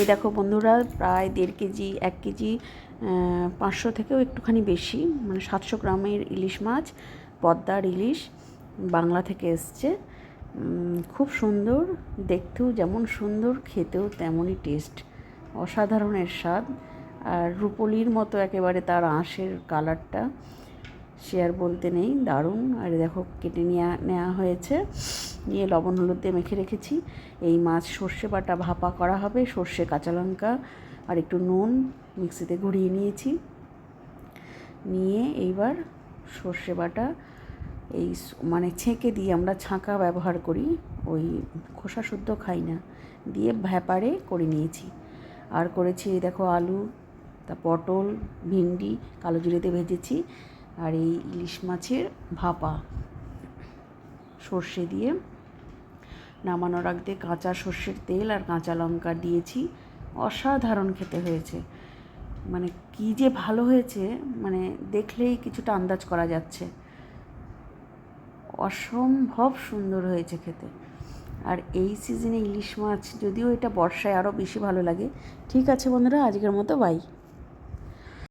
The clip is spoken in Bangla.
এই দেখো বন্ধুরা, প্রায় দেড় কেজি, এক কেজি পাঁচশো থেকেও একটুখানি বেশি মানে সাতশো গ্রামের ইলিশ মাছ, পদ্মার ইলিশ বাংলা থেকে এসছে। খুব সুন্দর, দেখতেও যেমন সুন্দর, খেতেও তেমনই টেস্ট অসাধারণের স্বাদ। আর রুপোলির মতো একেবারে তার আঁশের কালারটা সে আর বলতে নেই, দারুণ। আর দেখো কেটে নেওয়া নেওয়া হয়েছে। নিয়ে লবণ, হলুদ দিয়ে মেখে রেখেছি। এই মাছ সর্ষে বাটা ভাপা করা হবে, সর্ষে কাঁচা লঙ্কা আর একটু নুন মিক্সিতে ঘুরিয়ে নিয়েছি। নিয়ে এইবার সর্ষে বাটা এই মানে ছেঁকে দিয়ে আমরা ছাঁকা ব্যবহার করি, ওই খোসা শুদ্ধ খাই না, দিয়ে ভ্যাপারে করে নিয়েছি। আর করেছি দেখো আলু, তা পটল, ভিন্ডি, কালো জিরেতে ভেজেছি আর এই ইলিশ মাছের ভাপা সর্ষে দিয়ে। নামানোর আগে কাঁচা সর্ষের তেল আর কাঁচা লঙ্কা দিয়েছি। অসাধারণ খেতে হয়েছে। মানে কী যে ভালো হয়েছে মানে দেখলেই কিছুটা আন্দাজ করা যাচ্ছে। অসম্ভব সুন্দর হয়েছে খেতে। আর এই সিজনে ইলিশ মাছ যদিও এটা বর্ষায় আরও বেশি ভালো লাগে। ঠিক আছে বন্ধুরা, আজকের মতো বাই।